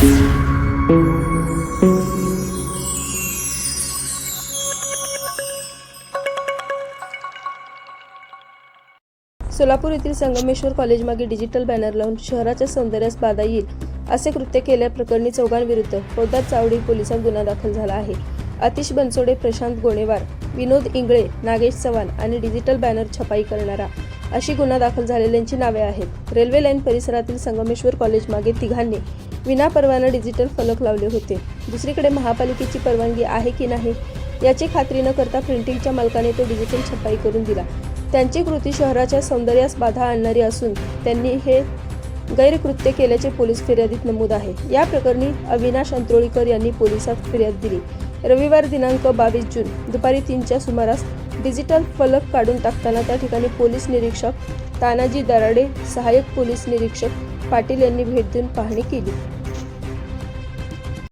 सोलापूर येथील Sangameshwar कॉलेजमागे digital banner लावून शहराच्या सौंदर्यास बाधा येईल असे कृत्य केल्याप्रकरणी चौघांविरुद्ध फौजदार चावडी पोलिसात गुन्हा दाखल झाला आहे. आतिश बनसोडे प्रशांत गोणेवार विनोद इंगळे नागेश चव्हाण आणि डिजिटल बॅनर छपाई करणारा अशी गुन्हा दाखल झालेल्यांची नावे आहेत. रेल्वे लाईन परिसरातील संगमेश्वर कॉलेजमागे तिघांनी विनापरवाना डिजिटल फलक लावले होते. दुसरीकडे महापालिकेची परवानगी आहे की नाही याची खात्री न करता प्रिंटिंगच्या मालकाने तो डिजिटल छपाई करून दिला. त्यांची कृती शहराच्या सौंदर्यास बाधा आणणारी असून त्यांनी हे गैरकृत्य केल्याचे पोलीस फिर्यादीत नमूद आहे. या प्रकरणी अविनाश अंत्रोळीकर यांनी पोलिसात फिर्याद दिली. रविवार दिनांक बावीस जून दुपारी तीनच्या सुमारास डिजिटल फलक काढून टाकताना त्या ठिकाणी पोलीस निरीक्षक तानाजी दराडे सहाय्यक पोलीस निरीक्षक पाटील यांनी भेट देऊन पाहणी केली.